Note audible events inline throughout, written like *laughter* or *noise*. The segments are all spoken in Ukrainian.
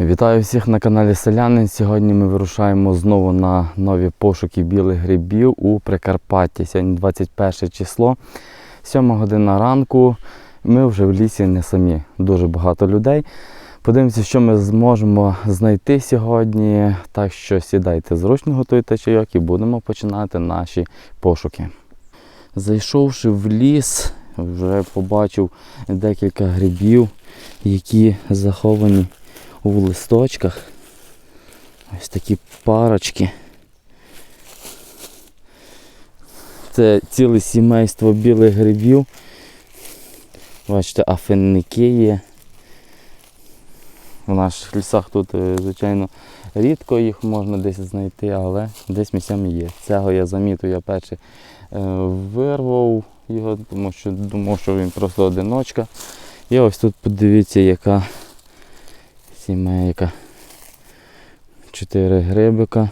Вітаю всіх на каналі Селянин. Сьогодні ми вирушаємо знову на нові пошуки білих грибів у Прикарпатті. Сьогодні 21 число, 7 година ранку. Ми вже в лісі не самі. Дуже багато людей. Подивимося, що ми зможемо знайти сьогодні. Так що сідайте зручно, готуйте чайок і будемо починати наші пошуки. Зайшовши в ліс, вже побачив декілька грибів, які заховані у листочках. Ось такі парочки. Це ціле сімейство білих грибів. Бачите, афинники є. В наших лісах тут, е, звичайно, рідко їх можна десь знайти, але десь місцями є. Цього я замітив, я перший е, вирвав його, тому що думав, що він просто одиночка. І ось тут подивіться, яка сімейка. Чотири грибика.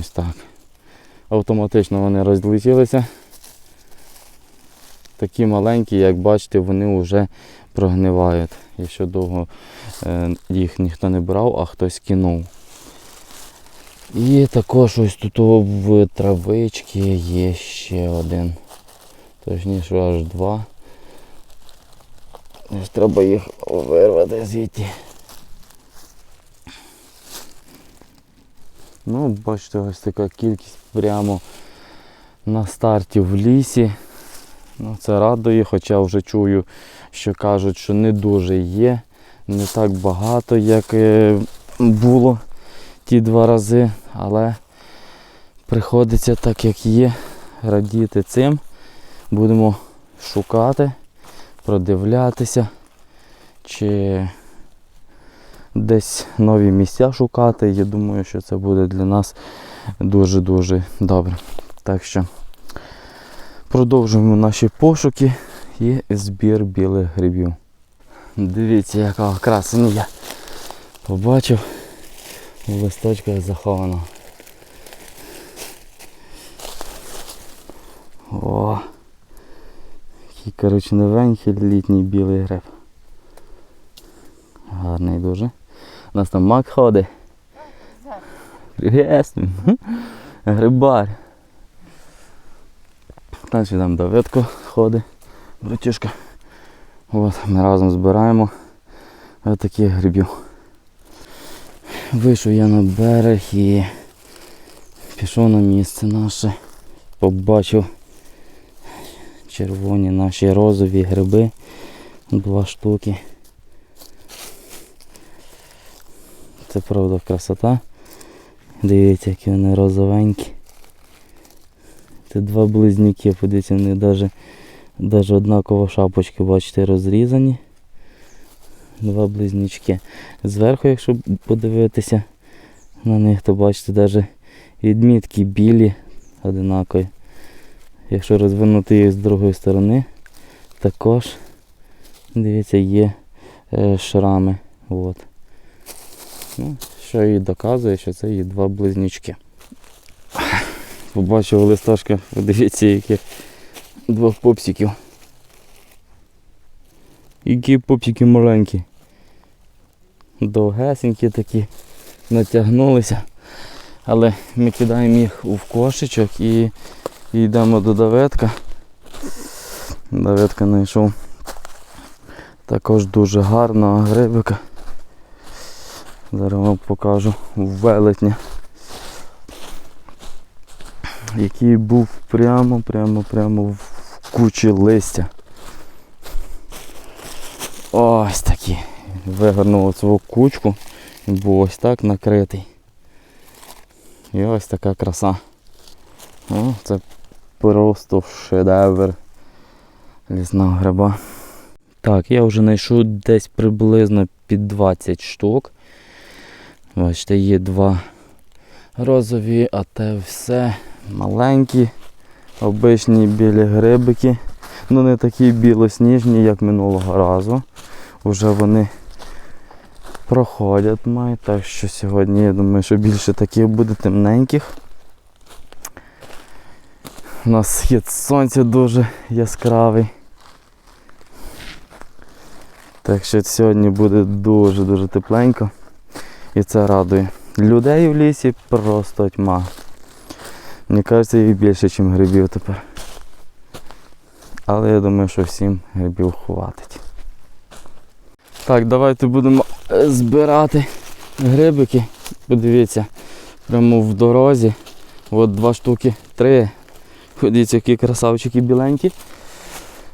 Ось так. Автоматично вони розлетілися. Такі маленькі, як бачите, вони вже прогнивають. Якщо довго е, їх ніхто не брав, а хтось кинув. І також ось тут в травичці є ще один. Точніше аж два. Треба їх вирвати звідти. Ну, бачите, ось така кількість прямо на старті в лісі. Ну, це радує, хоча вже чую, що кажуть, що не дуже є, не так багато, як е, було ті два рази, але приходиться так, як є, радіти цим. Будемо шукати, продивлятися, чи десь нові місця шукати. Я думаю, що це буде для нас дуже-дуже добре. Так що продовжуємо наші пошуки і збір білих грибів. Дивіться, яка красення я побачив в листочках заховано. О! Який коротше новенький літній білий гриб. Гарний дуже. У нас там мак ходить. Привіт! Грибар. Далі там Давидко ходить, братюшка. От, ми разом збираємо отаких грибів. Вийшов я на берег і пішов на місце наше. Побачив червоні наші розові гриби. Два штуки. Це правда красота. Дивіться, які вони розовенькі. Це два близнюки, подивіться, вони навіть, навіть однакова шапочки, бачите, розрізані. Два близнючки. Зверху, якщо подивитися на них, то бачите, навіть відмітки білі одинакові. Якщо розвернути їх з другої сторони, також дивіться, є е, шрами. От. Ну, що і доказує, що це є два близнючки. *sighs* Побачив листочка, подивіться, яких двох попсиків. Які попсики маленькі. Довгесенькі такі, натягнулися. Але ми кидаємо їх у кошечок і і йдемо до Давидка. Давидка знайшов також дуже гарного грибика. Зараз вам покажу велетня. Який був прямо, прямо, прямо в кучі листя. Ось такий. Вигорнув свою кучку і був ось так накритий. І ось така краса. О, це просто шедевр лісного гриба. Так, я вже знайшов десь приблизно під 20 штук. Бачите, є два розові, а те все маленькі, обичні білі грибики. Ну не такі білосніжні, як минулого разу. Уже вони проходять мають, так що сьогодні я думаю, що більше таких буде темненьких. У нас схід сонця дуже яскравий. Так що сьогодні буде дуже-дуже тепленько. І це радує. Людей в лісі просто тьма. Мені кажеться, їх більше, ніж грибів тепер. Але я думаю, що всім грибів хватить. Так, давайте будемо е, збирати грибики. Подивіться, прямо в дорозі. От два штуки, три. Подивіться, які красавчики біленькі.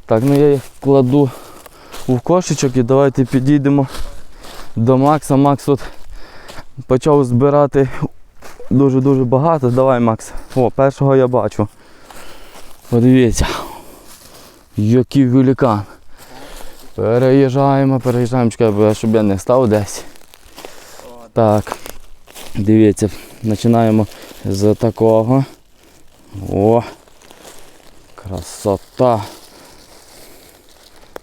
Так, ну я їх кладу в кошечок і давайте підійдемо до Макса. Макс тут почав збирати дуже-дуже багато. Давай, Макс. О, першого я бачу. Подивіться. Який великан. Переїжджаємо, переїжджаємо, чекай, щоб я не став десь. Так. Дивіться, починаємо з такого. О! Красота.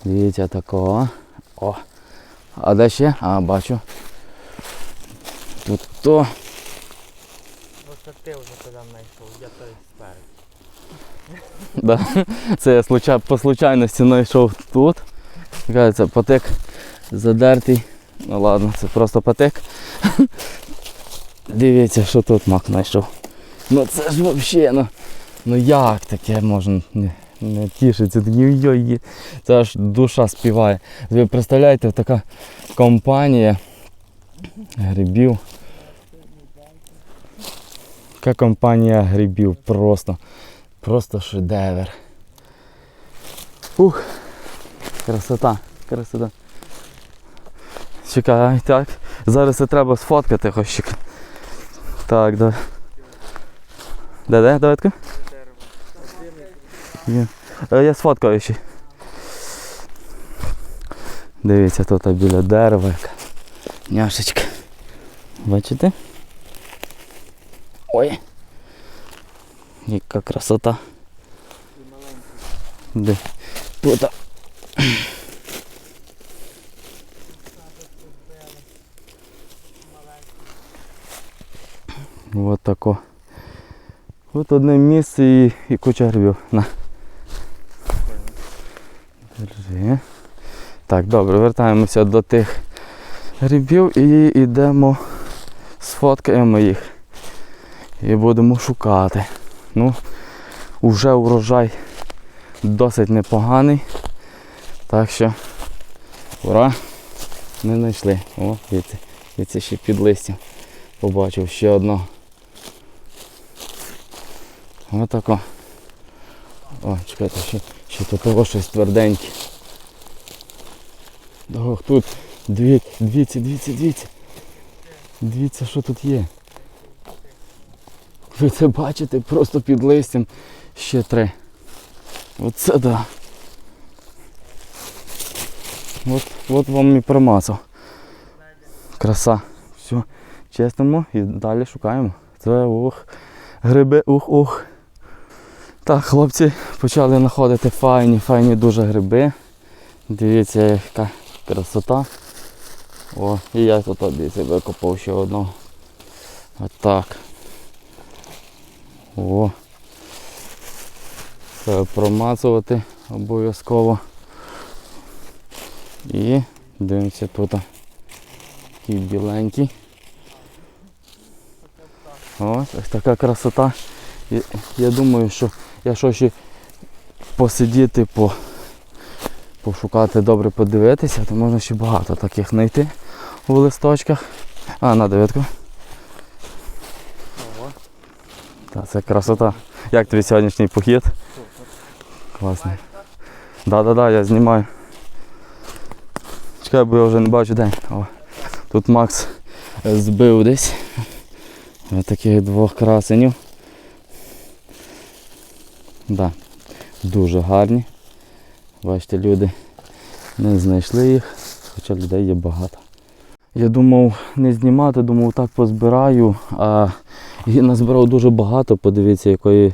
Дивіться такого. О. А де ще? А, бачу. Тут то. Просто ти вже туди знайшов, я той спереду. *laughs* Да. Це я случай, по случайності знайшов тут. Кажеться, потик задертий. Ну ладно, це просто потик. *laughs* Дивіться, що тут мак знайшов. Ну це ж взагалі, ну, ну як таке можна не, не тішитися? Ой Це аж душа співає. Ви представляєте, така компанія грибів. Яка компанія грибів просто. Просто шедевр. Ух, красота, красота. Чекай, так. Зараз це треба сфоткати хоч. Так, да. Де, де, давидка? Є. Е, Я сфоткаю ще. Дивіться, тут біля дерева яка. Няшечка. Бачите? Ой. Яка красота. Де? Тут. Вот тако. От одне місце і, і куча грибів. На. Держи. Так, добре, вертаємося до тих грибів і йдемо, сфоткаємо їх. І будемо шукати. Ну, вже урожай досить непоганий. Так що ура! Не знайшли. О, дивіться, дивіться ще під листям. Побачив ще одного. Отако. О, чекайте, ще, ще тут того щось тверденьке. Ох, тут дві, дивіться, дивіться, дивіться. Дивіться, що тут є. Ви це бачите, просто під листям ще три. Оце да. От, от вам і промазав. Краса. Все, чистимо і далі шукаємо. Це ух. Гриби, ух, ух. Так, хлопці почали знаходити файні, файні дуже гриби. Дивіться, яка красота. О, і я тут дивіться, викопав ще одного. Отак. О. Треба промацувати обов'язково. І дивимося тут. Такий біленький. Ось така красота. Я думаю, що якщо ще посидіти, по, пошукати добре подивитися, то можна ще багато таких знайти у листочках. А, на дев'ятку. Та це красота. Як тобі сьогоднішній похід? Класний. Да-да-да, я знімаю. Чекай, бо я вже не бачу де. О, тут Макс збив десь. Ось таких двох красенів. Да, дуже гарні. Бачите, люди не знайшли їх, хоча людей є багато. Я думав не знімати, думав так позбираю, а і назбирав дуже багато, подивіться, якої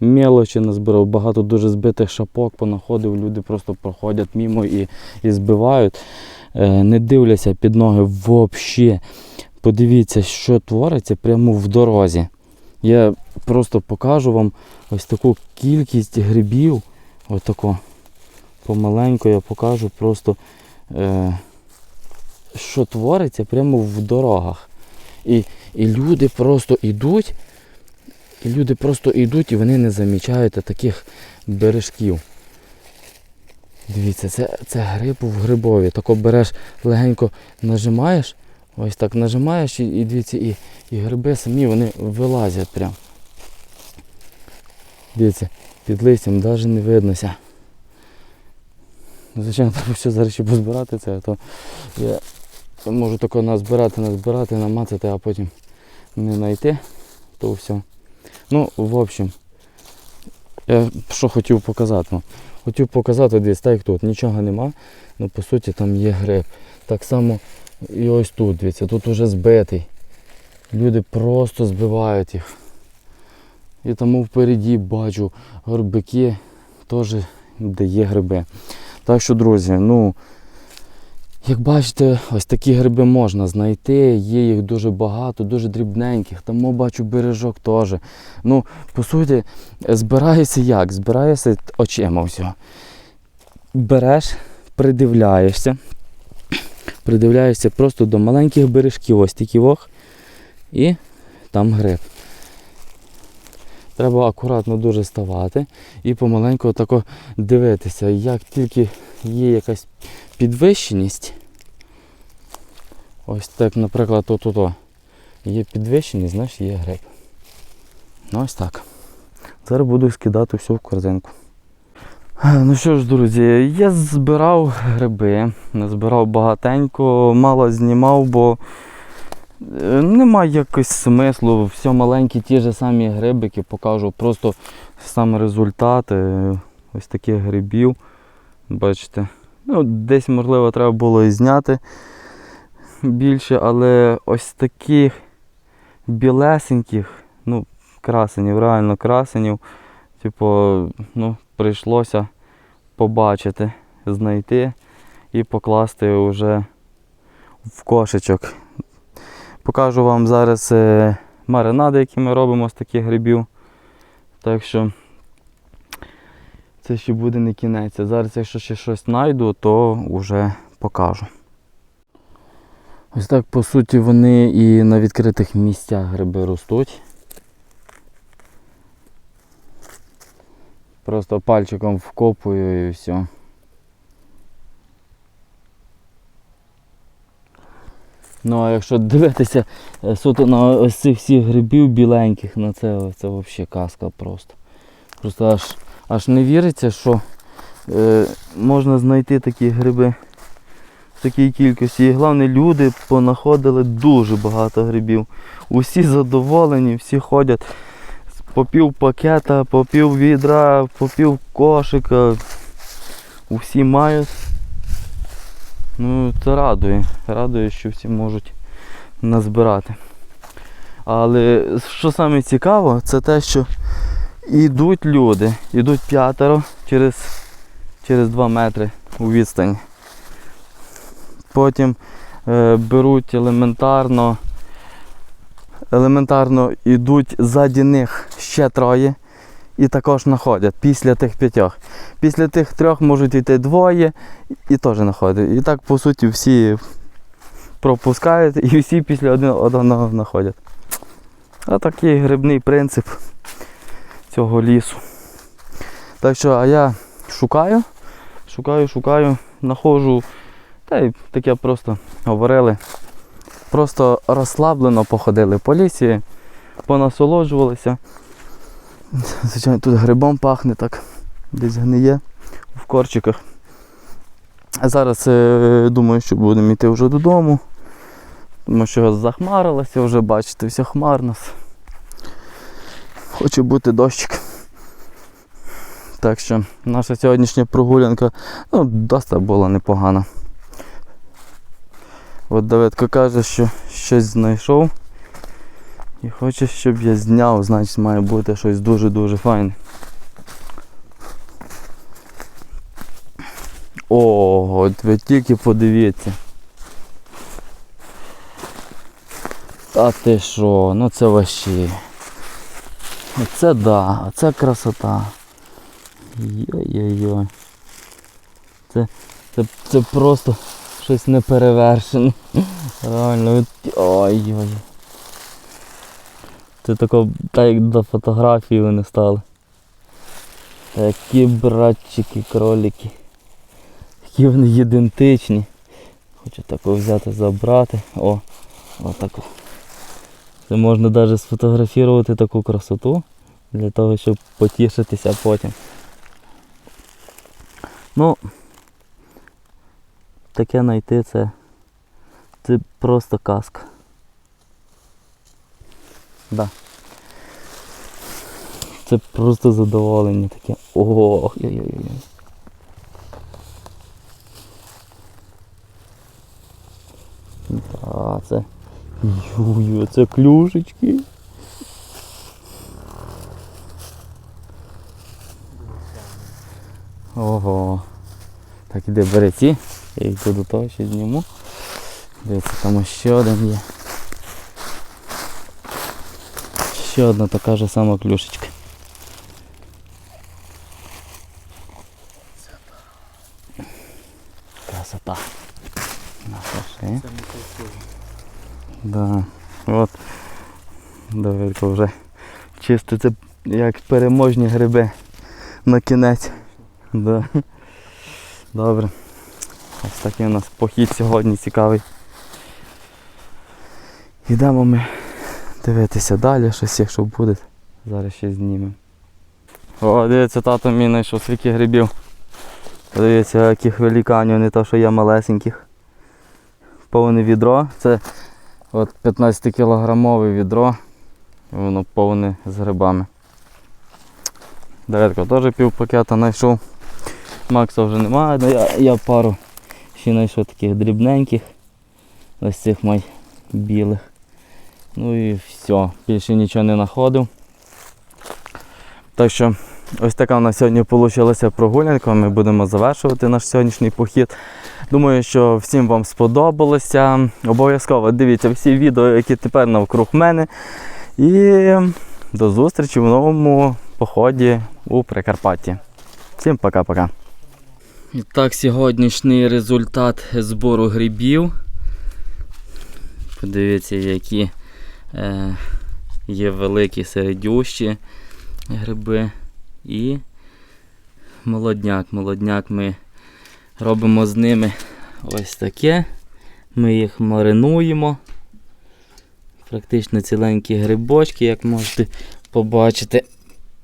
мелочі назбирав, багато дуже збитих шапок понаходив, люди просто проходять мимо і, і збивають. Е, не дивляться під ноги взагалі. Подивіться, що твориться прямо в дорозі. Я просто покажу вам ось таку кількість грибів. Отако. Помаленьку я покажу просто е, що твориться прямо в дорогах. І, і люди просто йдуть, і люди просто йдуть і вони не замічають таких бережків. Дивіться, це, це гриб в грибові. Тако береш легенько нажимаєш, ось так нажимаєш і, і дивіться, і, і гриби самі вони вилазять прям. Дивіться, під листям навіть не виднося. Ну, Звичайно, *laughs* треба все зараз ще позбирати це, а то я можу тако назбирати, назбирати, намацати, а потім не знайти, то все. Ну, в общем, я що хотів показати. Хотів показати десь, так як тут нічого нема, ну по суті там є гриб. Так само і ось тут, дивіться, тут уже збитий. Люди просто збивають їх. І тому впереді бачу горбики теж, де є гриби. Так що, друзі, ну, як бачите, ось такі гриби можна знайти, є їх дуже багато, дуже дрібненьких. Тому бачу бережок теж. Ну, по суті, збираєшся як? Збираєшся очима всього. Береш, придивляєшся. Придивляєшся просто до маленьких бережків, ось такі вох, і там гриб. Треба акуратно дуже ставати і помаленьку тако дивитися, як тільки є якась підвищеність. Ось так, наприклад, тут є підвищеність, значить є гриб. Ну ось так. Зараз буду скидати все в корзинку. Е, Ну що ж, друзі, я збирав гриби, збирав багатенько, мало знімав, бо е, немає якось смислу. Все маленькі ті ж самі грибики покажу. Просто сам результат е, ось таких грибів. Бачите. Ну, десь, можливо, треба було і зняти більше, але ось таких білесеньких, ну, красенів, реально красенів. Типу, ну, прийшлося побачити, знайти і покласти вже в кошечок. Покажу вам зараз е, маринади, які ми робимо з таких грибів. Так що це ще буде не кінець. Зараз, якщо ще щось знайду, то вже покажу. Ось так, по суті, вони і на відкритих місцях гриби ростуть. Просто пальчиком вкопую і все. Ну а якщо дивитися е, суто на ось цих всіх грибів біленьких, на це, це взагалі казка просто. Просто аж, аж не віриться, що е, можна знайти такі гриби в такій кількості. І головне, люди понаходили дуже багато грибів. Усі задоволені, всі ходять по пів пакета, по пів відра, по пів кошика. Усі мають. Ну, це радує. Радує, що всі можуть назбирати. Але що саме цікаво, це те, що йдуть люди, йдуть п'ятеро через, через 2 метри у відстані. Потім е, беруть елементарно, елементарно йдуть ззаді них ще троє і також знаходять після тих п'ятьох. Після тих трьох можуть йти двоє і теж знаходять. І так, по суті, всі пропускають і всі після один одного знаходять. А такий грибний принцип цього лісу. Так що, а я шукаю, шукаю, шукаю, знаходжу. Та й таке просто говорили. Просто розслаблено походили по лісі, понасолоджувалися. *laughs* Звичайно, тут грибом пахне так, десь гниє в корчиках. А зараз е, думаю, що будемо йти вже додому. Тому що захмарилося вже, бачите, все хмарно. Хоче бути дощик. Так що наша сьогоднішня прогулянка ну, досить була непогана. От Давидко каже, що щось знайшов і хоче, щоб я зняв, значить має бути щось дуже-дуже файне. О, от ви тільки подивіться. А ти що, ну це вообще. Оце да, оце красота. Йой-йой-йой. Це, це, це просто щось неперевершене. Реально. Ой-ой. Це тако, так як до фотографії вони стали. Такі братчики, кролики. Які вони ідентичні. Хочу тако взяти, забрати. О, отако. Це можна навіть сфотографувати таку красоту для того, щоб потішитися потім. Ну, таке знайти це, це просто казка. Да. Це просто задоволення таке. Ох, ой-ой-ой. Да, це. Ю-ю, це клюшечки. Ого. Так, іди бери ці. Я їх до того ще зніму. Дивіться, там ще один є. Ще одна така ж сама клюшечка. Красота. Це. Да. От. Давидко вже чиститься як переможні гриби на кінець. Да. Добре. Ось такий у нас похід сьогодні цікавий. Йдемо ми дивитися далі, щось якщо буде. Зараз ще знімемо. О, дивіться, тато мій знайшов скільки грибів. Дивіться, яких великанів, не то, що я малесеньких. Повне відро. Це От 15 кілограмове відро, воно повне з грибами. Давидко теж пів пакета знайшов. Макса вже немає, але я, я пару ще знайшов таких дрібненьких. Ось цих май білих. Ну і все, більше нічого не знаходив. Так що ось така у нас сьогодні вийшла прогулянка. Ми будемо завершувати наш сьогоднішній похід. Думаю, що всім вам сподобалося. Обов'язково дивіться всі відео, які тепер навкруг мене. І до зустрічі в новому поході у Прикарпатті. Всім пока-пока. І так, сьогоднішній результат збору грибів. Подивіться, які є великі середющі гриби. І молодняк. Молодняк ми робимо з ними ось таке. Ми їх маринуємо. Практично ціленькі грибочки, як можете побачити.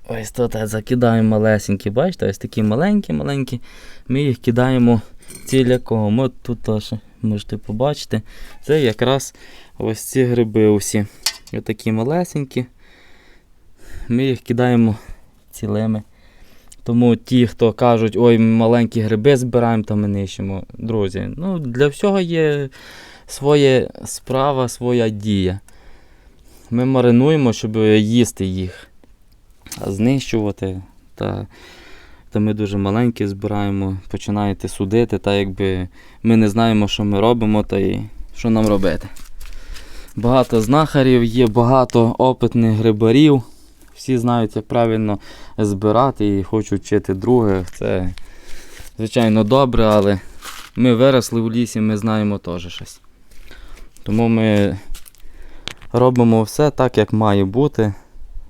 Ось тут закидаємо малесенькі, бачите, ось такі маленькі-маленькі. Ми їх кидаємо ціляком. От тут теж можете побачити. Це якраз ось ці гриби усі. Ось такі малесенькі. Ми їх кидаємо цілими. Тому ті, хто кажуть, ой, маленькі гриби збираємо, то ми нищимо. Друзі, ну для всього є своя справа, своя дія. Ми маринуємо, щоб їсти їх. А знищувати, та, та ми дуже маленькі збираємо, починаєте судити, та якби ми не знаємо, що ми робимо, та й що нам робити. Багато знахарів є, багато опитних грибарів. Всі знають, як правильно збирати і хочуть вчити других. Це, звичайно, добре, але ми виросли в лісі, ми знаємо теж щось. Тому ми робимо все так, як має бути,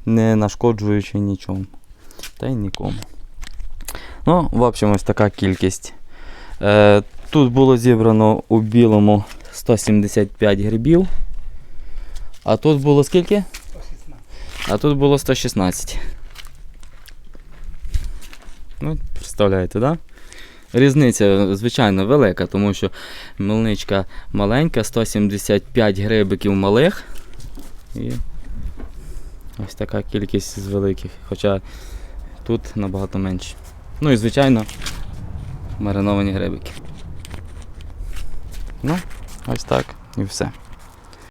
не нашкоджуючи нічому. Та й нікому. Ну, в общем, ось така кількість. Е, тут було зібрано у білому 175 грибів. А тут було скільки? 116. А тут було 116. Ну, представляєте, так? Да? Різниця, звичайно, велика, тому що мельничка маленька, 175 грибиків малих. І ось така кількість з великих. Хоча тут набагато менше. Ну і звичайно, мариновані грибики. Ну, ось так і все.